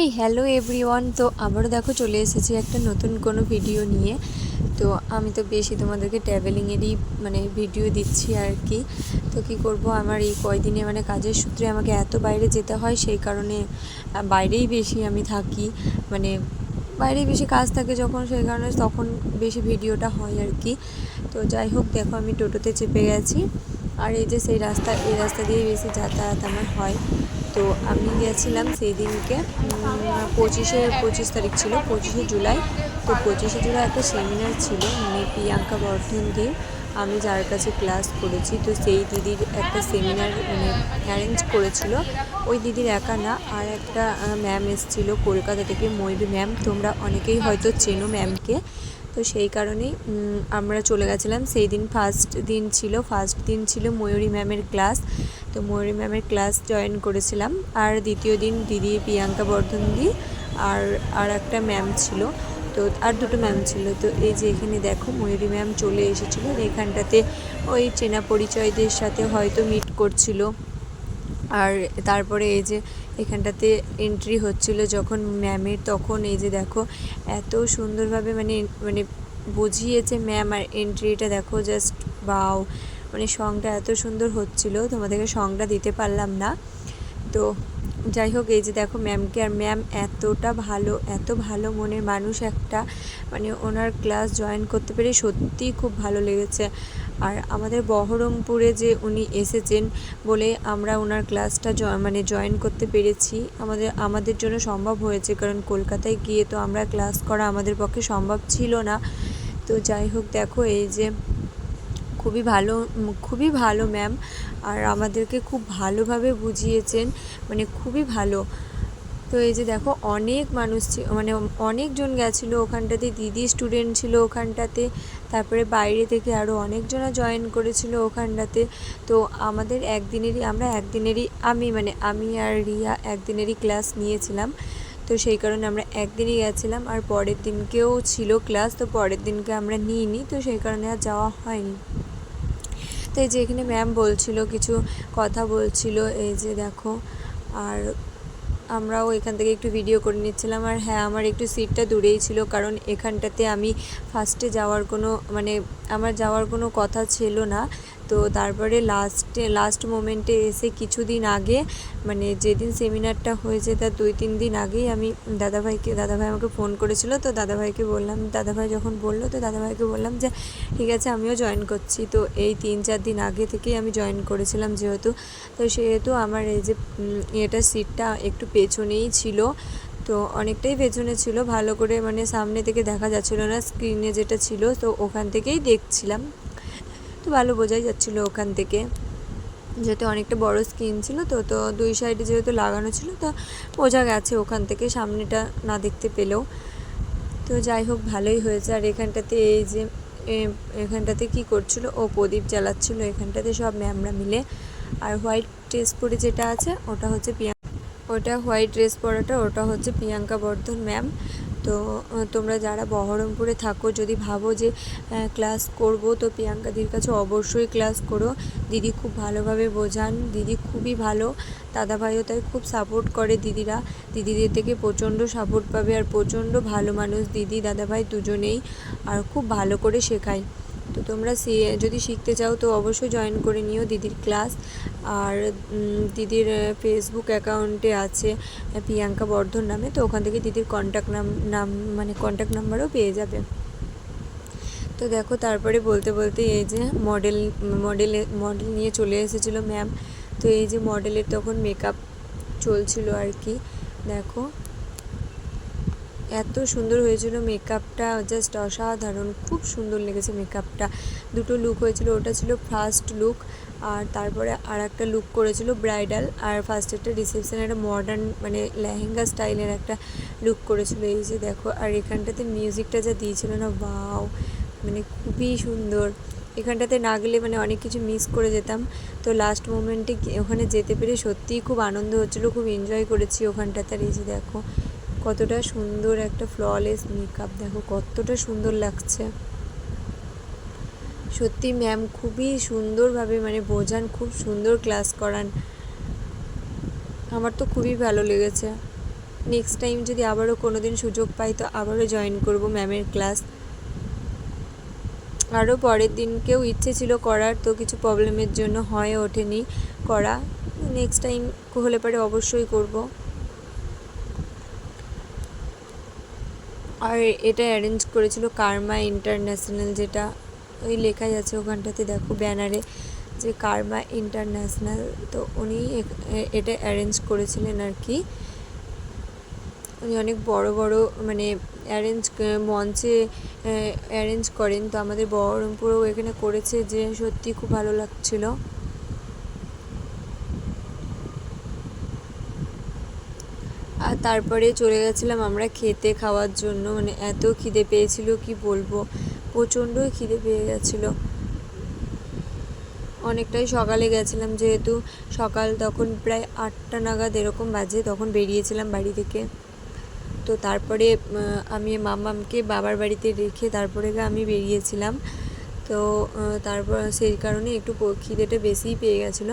এই hello everyone তো আবারও দেখো চলে এসেছি একটা নতুন কোনো ভিডিও নিয়ে। তো আমি তো বেশি তোমাদেরকে ট্রাভেলিংয়েরই মানে ভিডিও দিচ্ছি আর কি তো কি করব? আমার এই কয়দিনে মানে কাজের সূত্রে আমাকে এত বাইরে যেতে হয়, সেই কারণে বাইরেই বেশি আমি থাকি। মানে বাইরেই বেশি কাজ থাকে যখন, সেই কারণে তখন বেশি ভিডিওটা হয় আর কি তো যাই হোক, দেখো আমি টোটোতে চেপে গেছি। আর এই যে সেই রাস্তা, এই রাস্তা দিয়েই বেশি যাতায়াত আমার হয়। তো আমি গেছিলাম সেই দিনকে পঁচিশে, পঁচিশ তারিখ ছিল, পঁচিশে জুলাই। তো পঁচিশে জুলাই একটা সেমিনার ছিল মানে প্রিয়াঙ্কা বর্ধনদের আমি যার কাছে ক্লাস করেছি। তো সেই দিদির একটা সেমিনার মানে অ্যারেঞ্জ করেছিল। ওই দিদির একা না, আর একটা ম্যাম এসেছিল কলকাতা থেকে, ময়ূরী ম্যাম তোমরা অনেকেই হয়তো চেনো ম্যামকে তো সেই কারণেই আমরা চলে গেছিলাম। সেই দিন ফার্স্ট দিন ছিল ফার্স্ট দিন ছিল ময়ূরী ম্যামের ক্লাস তো ময়ূরী ম্যামের ক্লাস জয়েন করেছিলাম। আর দ্বিতীয় দিন দিদি প্রিয়াঙ্কা বর্ধন দি আর আর একটা ম্যাম ছিল। তো, আর দুটো ম্যাম ছিল। তো এই যে এখানে দেখো ময়ূরী ম্যাম চলে এসেছিল এখানটাতে ওই চেনা পরিচয়দের সাথে হয়তো মিট করছিল। আর তারপরে এই যে এখানটাতে এন্ট্রি হচ্ছিল যখন ম্যামের, তখন এই যে দেখো এত সুন্দরভাবে মানে মানে বুঝিয়েছে ম্যাম আর এন্ট্রিটা দেখো জাস্ট বাও মানে সংটা এত সুন্দর হচ্ছিল, তোমাদেরকে সংটা দিতে পারলাম না। তো যাই হোক, এই যে দেখো ম্যামকে আর ম্যাম এতটা ভালো, এত ভালো মনের মানুষ একটা মানে ওনার ক্লাস জয়েন করতে পেরে সত্যিই খুব ভালো লেগেছে। আর আমাদের বহরমপুরে যে উনি এসেছেন বলে আমরা ওনার ক্লাসটা মানে জয়েন করতে পেরেছি। আমাদের আমাদের জন্য সম্ভব হয়েছে, কারণ কলকাতায় গিয়ে তো আমরা ক্লাস করা আমাদের পক্ষে সম্ভব ছিল না। তো যাই হোক, দেখো এই যে খুবই ভালো খুবই ভালো ম্যাম। আর আমাদেরকে খুব ভালোভাবে বুঝিয়েছেন মানে খুবই ভালো। তো এই যে দেখো, অনেক মানুষ মানে অনেকজন গেছিল ওখানটাতে, দিদি স্টুডেন্ট ছিল ওখানটাতে, তারপরে বাইরে থেকে আরও অনেকজনা জয়েন করেছিল ওখানটাতে। তো আমাদের একদিনেরই, আমরা একদিনেরই, আমি মানে আমি আর রিয়া একদিনেরই ক্লাস নিয়েছিলাম। তো সেই কারণে আমরা একদিনই গেছিলাম, আর পরের দিনকেও ছিল ক্লাস তো পরের দিনকে আমরা নিইনি, তো সেই কারণে আর যাওয়া হয়নি। তো এই যে এখানে ম্যাম বলছিল, কিছু কথা বলছিল, এই যে দেখো, আর আমরাও এখান থেকে একটু ভিডিও করে নিচ্ছিলাম। আর হ্যাঁ আমার একটু সিটটা দূরেই ছিল, কারণ এখানটাতে আমি ফার্স্টে যাওয়ার কোনো মানে আমার যাওয়ার কোনো কথা ছিল না। তো তারপরে লাস্টে লাস্ট মোমেন্টে এসে কিছুদিন আগে মানে যেদিন সেমিনারটা হয়েছে তার দুই, তিন দিন আগেই আমি দাদাভাইকে, দাদাভাই আমাকে ফোন করেছিল। তো দাদাভাইকে বললাম, দাদাভাই যখন বলল তো দাদাভাইকে বললাম যে, ঠিক আছে, আমিও জয়েন করছি। তো এই তিন, চার দিন আগে থেকেই আমি জয়েন করেছিলাম যেহেতু। তো সেহেতু আমার এই যে এটা সিটটা একটু পেছনেই ছিল। তো অনেকটাই পেছনে ছিল, ভালো করে মানে সামনে থেকে দেখা যাচ্ছিল না স্ক্রিনে যেটা ছিল, তো ওখান থেকেই দেখছিলাম। তো ভালো বোঝাই যাচ্ছিল ওখান থেকে। যেহেতু অনেকটা বড় স্ক্রিন ছিল তো তো দুই সাইডে যেহেতু লাগানো ছিল, তো বোঝা গেছে ওখান থেকে সামনেটা না দেখতে পেলেও। তো যাই হোক, ভালোই হয়েছে। আর এখানটাতে এই যে এখানটাতে কি করছিল? ও প্রদীপ জ্বালাচ্ছিল এখানটাতে সব ম্যামরা মিলে। আর হোয়াইট ড্রেস পরে যেটা আছে, ওটা হচ্ছে প্রিয়া ওটা হোয়াইট ড্রেস পরাটা, ওটা হচ্ছে প্রিয়াঙ্কা বর্ধন ম্যাম। তো তোমরা যারা বহরমপুরে থাকো, যদি ভাবো যে ক্লাস করব, তো প্রিয়াঙ্কা প্রিয়াঙ্কাদির কাছে অবশ্যই ক্লাস করো। দিদি খুব ভালোভাবে বোঝান, দিদি খুবই ভালো। দাদাভাইও তাই খুব সাপোর্ট করে দিদিরা। দিদিদের থেকে প্রচণ্ড সাপোর্ট পাবে আর প্রচণ্ড ভালো মানুষ দিদি, দাদাভাই দুজনেই। আর খুব ভালো করে শেখায়। তো তোমরা যদি শিখতে চাও, তো অবশ্যই জয়েন করে নিও দিদির ক্লাস আর দিদির ফেসবুক অ্যাকাউন্টে আছে প্রিয়াঙ্কা বর্ধন নামে, তো ওখান থেকে দিদির কন্ট্যাক্ট নাম নাম মানে কন্ট্যাক্ট নাম্বারও পেয়ে যাবে। তো দেখো, তারপরে বলতে বলতে এই যে মডেল মডেলে মডেল নিয়ে চলে এসেছিল ম্যাম তো এই যে মডেলের তখন মেকআপ চলছিল আর কি, দেখো। এত সুন্দর হয়েছিল মেকআপটা জাস্ট অসাধারণ, খুব সুন্দর লেগেছে মেকআপটা দুটো লুক হয়েছিল, ওটা ছিল ফার্স্ট লুক আর তারপরে আর একটা লুক করেছিল ব্রাইডাল আর ফার্স্ট একটা রিসেপশন একটা মডার্ন মানে লেহেঙ্গা স্টাইলের একটা লুক করেছিল। এই যে দেখো, আর এখানটাতে মিউজিকটা যা দিয়েছিল না বাও মানে খুবই সুন্দর। এখানটাতে না গেলে মানে অনেক কিছু মিস করে যেতাম। তো লাস্ট মোমেন্টে ওখানে যেতে পেরে সত্যিই খুব আনন্দ হচ্ছিল, খুব এনজয় করেছি ওখানটাতে। আর এই যে দেখো কতটা সুন্দর একটা ফ্ললেস মেকআপ দেখো, কতটা সুন্দর লাগছে। সত্যি ম্যাম খুবই সুন্দরভাবে মানে বোঝান, খুব সুন্দর ক্লাস করান। আমার তো খুবই ভালো লেগেছে। নেক্সট টাইম যদি আবারও কোনো দিন সুযোগ পাই, তো আবারও জয়েন করব ম্যামের ক্লাস আরও পরের দিনকেও ইচ্ছে ছিল করার, তো কিছু প্রবলেমের জন্য হয়ে ওঠেনি করা। নেক্সট টাইম হলে পরে অবশ্যই করব। আর এটা অ্যারেঞ্জ করেছিল কার্মা ইন্টারন্যাশনাল যেটা ওই লেখাই আছে ওখানটাতে দেখো ব্যানারে যে কার্মা ইন্টারন্যাশনাল তো উনি এটা অ্যারেঞ্জ করেছিলেন আর কি। উনি অনেক বড় বড় মানে অ্যারেঞ্জ মঞ্চে অ্যারেঞ্জ করেন। তো আমাদের বহরমপুরেও এখানে করেছে যে সত্যি খুব ভালো লাগছিল আর তারপরে চলে গেছিলাম আমরা খেতে খাওয়ার জন্য। মানে এত খিদে পেয়েছিল, কি বলব? প্রচণ্ডই খিদে পেয়ে গেছিল। অনেকটাই সকালে গেছিলাম যেহেতু সকাল তখন প্রায় আটটা নাগাদ এরকম বাজে, তখন বেরিয়েছিলাম বাড়ি থেকে। তো তারপরে আমি মামামকে বাবার বাড়িতে রেখে তারপরে আমি বেরিয়েছিলাম। তো তারপর সেই কারণে একটু খিদেটা বেশিই পেয়ে গেছিল।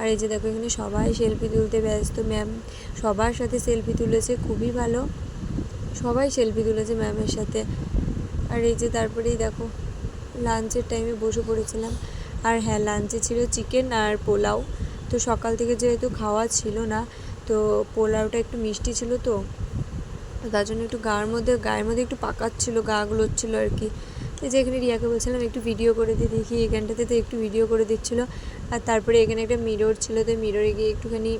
আর এই যে দেখো এখানে সবাই সেলফি তুলতে ব্যস্ত ম্যাম সবার সাথে সেলফি তুলেছে, খুবই ভালো। সবাই সেলফি তুলেছে ম্যামের সাথে। আর এই যে তারপরেই দেখো লাঞ্চের টাইমে বসে পড়েছিলাম। আর হ্যাঁ লাঞ্চে ছিল চিকেন আর পোলাও। তো সকাল থেকে যেহেতু খাওয়া ছিল না, তো পোলাওটা একটু মিষ্টি ছিল তো। তার জন্য একটু গায়ের মধ্যে গায়ের মধ্যে একটু পাকাচ্ছিল, গা গুলোচ্ছিলো আর কি। তো যে এখানে রিয়াকে বলছিলাম, একটু ভিডিও করে দিয়ে দেখি এখানটাতে তো একটু ভিডিও করে দিচ্ছিল। আর তারপরে এখানে একটা মিরর ছিল, তো মিররে গিয়ে একটুখানি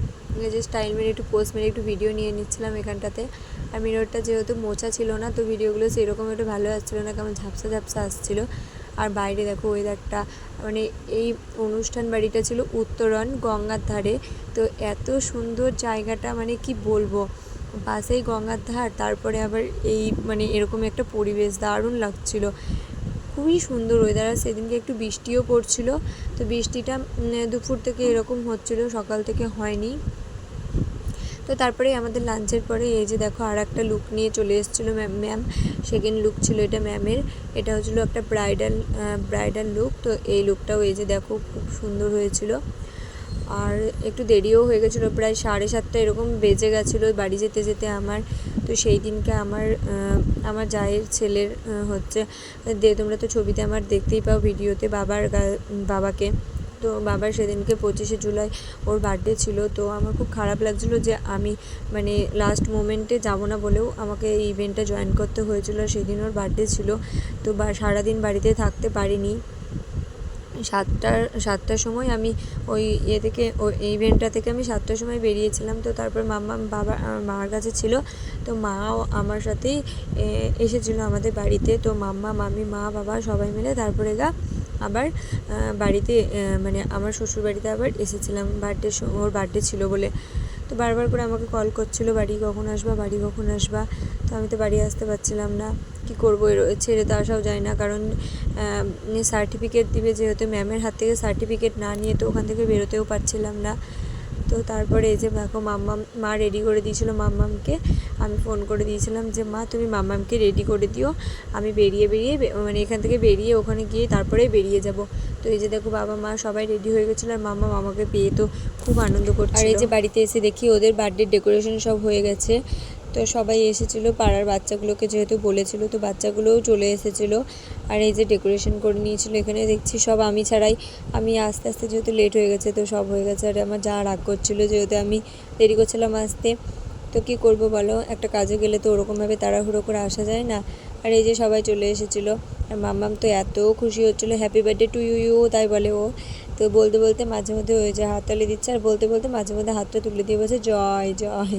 যে স্টাইল মেরে একটু পোস্ট মেরে একটু ভিডিও নিয়ে নিচ্ছিলাম এখানটাতে। আর মিররটা যেহেতু মোছা ছিল না, তো ভিডিওগুলো সেরকম একটু ভালো আসছিল না, কেমন ঝাপসা ঝাপসা আসছিল। আর বাইরে দেখো ওয়েদারটা মানে এই অনুষ্ঠান বাড়িটা ছিল উত্তরণ, গঙ্গার ধারে। তো এত সুন্দর জায়গাটা মানে কি বলব? পাশেই গঙ্গার ধার, তারপরে আবার এই মানে এরকম একটা পরিবেশ, দারুণ লাগছিল। খুবই সুন্দর ওয়েদার আর সেদিনকে একটু বৃষ্টিও পড়ছিল। তো বৃষ্টিটা দুপুর থেকে এরকম হচ্ছিল, সকাল থেকে হয়নি। তো তারপরে আমাদের লাঞ্চের পরে এই যে দেখো আর একটা লুক নিয়ে চলে এসেছিল ম্যাম ম্যাম সেকেন্ড লুক ছিল এটা ম্যামের এটা হচ্ছিল একটা ব্রাইডাল ব্রাইডাল লুক তো এই লুকটাও এই যে দেখো খুব সুন্দর হয়েছিল। আর একটু দেরিও হয়ে গেছিল, প্রায় সাড়ে সাতটা এরকম বেজে গেছিল বাড়ি যেতে যেতে আমার। তো সেই দিনকে আমার আমার জায়ের ছেলের হচ্ছে তোমরা তো ছবিতে আমার দেখতেই পাও ভিডিওতে বাবার বাবাকে। তো বাবার সেদিনকে পঁচিশে জুলাই ওর বার্থডে ছিল। তো আমার খুব খারাপ লাগছিল যে আমি মানে লাস্ট মোমেন্টে যাব না বলেও আমাকে এই ইভেন্টটা জয়েন করতে হয়েছিল। সেদিন ওর বার্থডে ছিল। তো সারাদিন বাড়িতে থাকতে পারিনি। সাতটার সাতটার সময় আমি ওই ইয়ে থেকে ওই ইভেন্টটা থেকে আমি সাতটার সময় বেরিয়েছিলাম। তো তারপর মাম্মা, বাবা আমার মার কাছে ছিল। তো মাও আমার সাথেই এসেছিল আমাদের বাড়িতে। তো মাম্মা, মামি, মা, বাবা সবাই মিলে তারপরে গা আবার বাড়িতে মানে আমার শ্বশুর বাড়িতে আবার এসেছিলাম। বার্থডে ওর বার্থডে ছিল বলে। তো বারবার করে আমাকে কল করছিল, বাড়ি কখন আসবা? বাড়ি কখন আসবা? তো আমি তো বাড়ি আসতে পারছিলাম না। কি করব? ছেড়ে তো আসাও যায় না। কারণ সার্টিফিকেট দিবে যেহেতু ম্যামের হাত থেকে সার্টিফিকেট না নিয়ে তো ওখান থেকে বেরোতেও পারছিলাম না। তো তারপরে এই যে দেখো মাম্মাম মা রেডি করে দিয়েছিলো মাম্মামকে। আমি ফোন করে দিয়েছিলাম যে মা তুমি মাম্মামকে রেডি করে দিও। আমি বেরিয়ে বেরিয়ে মানে এখান থেকে বেরিয়ে ওখানে গিয়ে তারপরে বেরিয়ে যাব। তো এই যে দেখো বাবা মা সবাই রেডি হয়ে গেছিল আর মাম্মা মামাকে পেয়ে তো খুব আনন্দ করছে আর এই যে বাড়িতে এসে দেখি ওদের বার্থডে ডেকোরেশন সব হয়ে গেছে। তো সবাই এসেছিল, পাড়ার বাচ্চাগুলোকে যেহেতু বলেছিল, তো বাচ্চাগুলোও চলে এসেছিল। আর এই যে ডেকোরেশন করে নিয়েছিল এখানে, দেখছি সব আমি ছাড়াই। আমি আস্তে আস্তে যেহেতু লেট হয়ে গেছে, তো সব হয়ে গেছে। আর আমার যা রাগ করছিল, যেহেতু আমি দেরি করছিলাম আসতে, তো কী করব বলো? একটা কাজে গেলে তো ওরকমভাবে তাড়াহুড়ো করে আসা যায় না। আর এই যে সবাই চলে এসেছিল, আর মাম্মাম তো এত খুশি হচ্ছিল happy birthday to you you তাই বলে ও। তো বলতে বলতে মাঝে মধ্যে ওই যে হাততালি দিচ্ছে, আর বলতে বলতে মাঝে মধ্যে হাতটা তুলে দিয়ে বলছে, জয় জয়।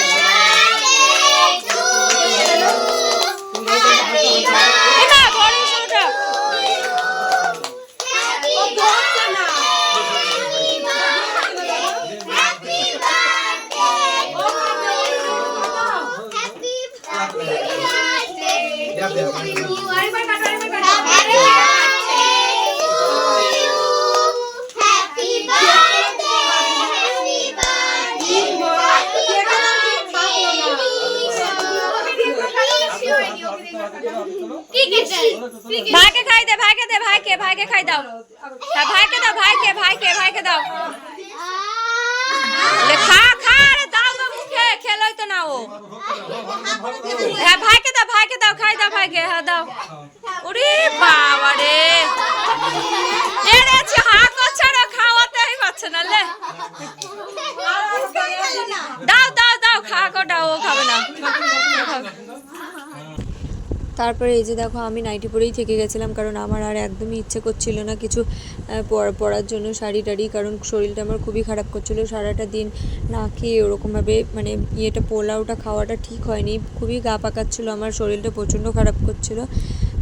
হ্যাঁ ভাইকে দাও ভাইকে দাও, খাই দাও, ভাইকে হ্যাঁ দাও। ওরে বাবা রে এনেছি হা করছে না খাওয়াতেই পারছে না, লে। দাও দাও দাও, খা, কোটা, ও খাবে না। তারপরে এই যে দেখো, আমি নাইটি পরেই থেকে গেছিলাম, কারণ আমার আর একদমই ইচ্ছে করছিল না কিছু পরার জন্য শাড়ি টাড়ি, কারণ শরীরটা আমার খুবই খারাপ করছিল। সারাটা দিন না খেয়ে ওরকমভাবে মানে ইয়েটা, পোলাওটা খাওয়াটা ঠিক হয়নি। খুবই গা পাকাচ্ছিল আমার, শরীরটা প্রচণ্ড খারাপ করছিল।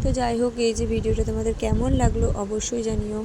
তো যাই হোক, এই যে ভিডিওটা তোমাদের কেমন লাগল অবশ্যই জানিও।